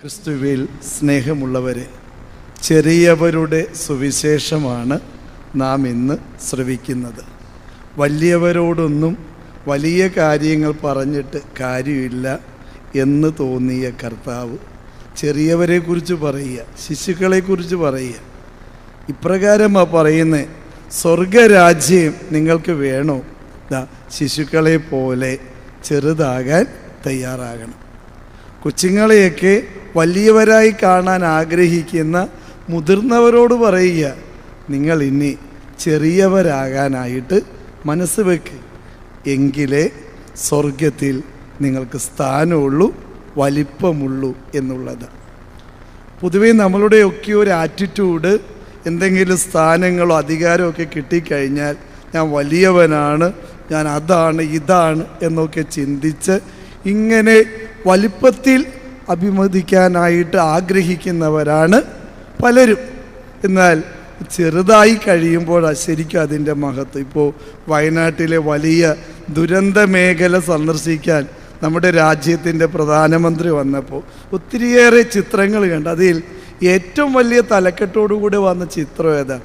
ക്രിസ്തുവിൽ സ്നേഹമുള്ളവരെ ചെറിയവരുടെ സുവിശേഷമാണ് നാം ഇന്ന് ശ്രവിക്കുന്നത്. വലിയവരോടൊന്നും വലിയ കാര്യങ്ങൾ പറഞ്ഞിട്ട് കാര്യമില്ല എന്ന് തോന്നിയ കർത്താവ് ചെറിയവരെക്കുറിച്ച് പറയുക ശിശുക്കളെക്കുറിച്ച് പറയുക. ഇപ്രകാരമാണ് പറയുന്നത് സ്വർഗരാജ്യം നിങ്ങൾക്ക് വേണോ? ദാ ശിശുക്കളെ പോലെ ചെറുതാകാൻ തയ്യാറാകണം. കൊച്ചുങ്ങളെയൊക്കെ വലിയവരായി കാണാൻ ആഗ്രഹിക്കുന്ന മുതിർന്നവരോട് പറയുക നിങ്ങൾ ഇനി ചെറിയവരാകാനായിട്ട് മനസ്സ് വെക്ക്. എങ്കിലേ സ്വർഗത്തിൽ നിങ്ങൾക്ക് സ്ഥാനമുള്ളൂ വലിപ്പമുള്ളൂ എന്നുള്ളത്. പൊതുവേ നമ്മളുടെയൊക്കെ ഒരു ആറ്റിറ്റ്യൂഡ് എന്തെങ്കിലും സ്ഥാനങ്ങളോ അധികാരമോ ഒക്കെ കിട്ടിക്കഴിഞ്ഞാൽ ഞാൻ വലിയവനാണ് ഞാൻ അതാണ് ഇതാണ് എന്നൊക്കെ ചിന്തിച്ച് ഇങ്ങനെ വലിപ്പത്തിൽ അഭിമതിക്കാനായിട്ട് ആഗ്രഹിക്കുന്നവരാണ് പലരും. എന്നാൽ ചെറുതായി കഴിയുമ്പോഴാണ് ശരിക്കും അതിന്റെ മഹത്വം. ഇപ്പോൾ വയനാട്ടിലെ വലിയ ദുരന്ത മേഖല സന്ദർശിക്കാൻ നമ്മുടെ രാജ്യത്തിന്റെ പ്രധാനമന്ത്രി വന്നപ്പോൾ ഒത്തിരിയേറെ ചിത്രങ്ങൾ കണ്ട്. അതിൽ ഏറ്റവും വലിയ തലക്കെട്ടോടുകൂടി വന്ന ചിത്രം ഏതാ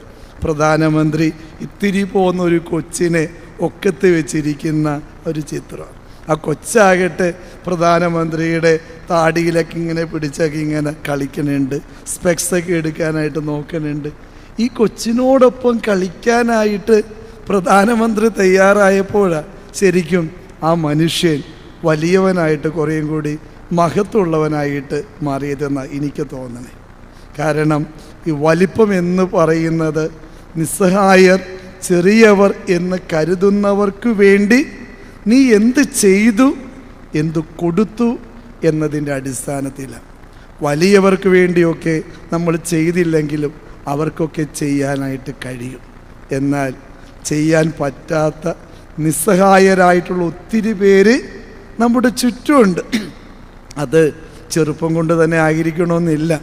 പ്രധാനമന്ത്രി ഇത്തിരി പോകുന്ന ഒരു കൊച്ചിനെ ഒക്കത്ത് വെച്ചിരിക്കുന്ന ഒരു ചിത്രം ആ കൊച്ചാകട്ടെ പ്രധാനമന്ത്രിയുടെ താടിയിലൊക്കെ ഇങ്ങനെ പിടിച്ചൊക്കെ ഇങ്ങനെ കളിക്കണുണ്ട്. സ്പെക്സൊക്കെ എടുക്കാനായിട്ട് നോക്കണുണ്ട്. ഈ കൊച്ചിനോടൊപ്പം കളിക്കാനായിട്ട് പ്രധാനമന്ത്രി തയ്യാറായപ്പോഴാണ് ശരിക്കും ആ മനുഷ്യൻ വലിയവനായിട്ട് കുറേയും കൂടി മഹത്വമുള്ളവനായിട്ട് മാറിയതെന്നാണ് എനിക്ക് തോന്നണേ. കാരണം ഈ വലിപ്പം എന്ന് പറയുന്നത് നിസ്സഹായർ ചെറിയവർ എന്ന് കരുതുന്നവർക്ക് വേണ്ടി നീ എന്ത് ചെയ്തു എന്തു കൊടുത്തു എന്നതിന്റെ അടിസ്ഥാനത്തിലാണ്. വലിയവർക്ക് വേണ്ടിയൊക്കെ നമ്മൾ ചെയ്തില്ലെങ്കിലും അവർക്കൊക്കെ ചെയ്യാനായിട്ട് കഴിയും. എന്നാൽ ചെയ്യാൻ പറ്റാത്ത നിസ്സഹായരായിട്ടുള്ള ഒത്തിരി പേര് നമ്മുടെ ചുറ്റുമുണ്ട്. അത് ചെറുപ്പം കൊണ്ട് തന്നെ ആയിരിക്കണമെന്നില്ല.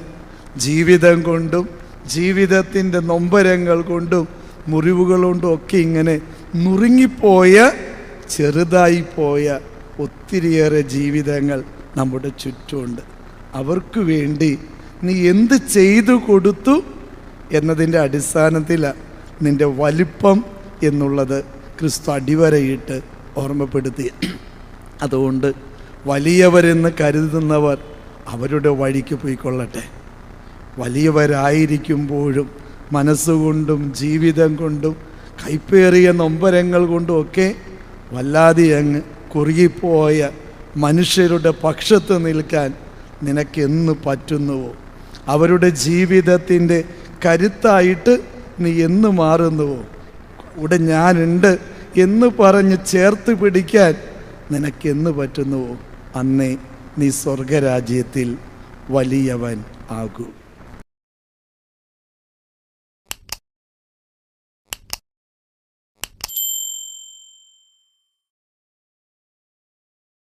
ജീവിതം കൊണ്ടും ജീവിതത്തിന്റെ നൊമ്പരങ്ങൾ കൊണ്ടും മുറിവുകൾ കൊണ്ടും ഒക്കെ ഇങ്ങനെ നുറുങ്ങിപ്പോയ ചെറുതായി പോയ ഒത്തിരിയേറെ ജീവിതങ്ങൾ നമ്മുടെ ചുറ്റുമുണ്ട്. അവർക്ക് വേണ്ടി നീ എന്ത് ചെയ്തു കൊടുത്തു എന്നതിന്റെ അടിസ്ഥാനത്തിലാണ് നിന്റെ വലിപ്പം എന്നുള്ളത് ക്രിസ്തു അടിവരയിട്ട് ഓർമ്മപ്പെടുത്തി അതുകൊണ്ട് വലിയവരെന്ന് കരുതുന്നവർ അവരുടെ വഴിക്ക് പോയിക്കൊള്ളട്ടെ. വലിയവരായിരിക്കുമ്പോഴും മനസ്സുകൊണ്ടും ജീവിതം കൊണ്ടും കൈപ്പേറിയ നൊമ്പരങ്ങൾ കൊണ്ടും ഒക്കെ വല്ലാതെ അങ്ങ് കുറുകിപ്പോയ മനുഷ്യരുടെ പക്ഷത്ത് നിൽക്കാൻ നിനക്കെന്ന് പറ്റുന്നുവോ? അവരുടെ ജീവിതത്തിന്റെ കരുത്തായിട്ട് നീ എന്ന് മാറുന്നുവോ? ഇവിടെ ഞാനുണ്ട് എന്ന് പറഞ്ഞ് ചേർത്ത് പിടിക്കാൻ നിനക്കെന്ന് പറ്റുന്നുവോ? അന്നേ നീ സ്വർഗരാജ്യത്തിൽ വലിയവൻ ആകൂ.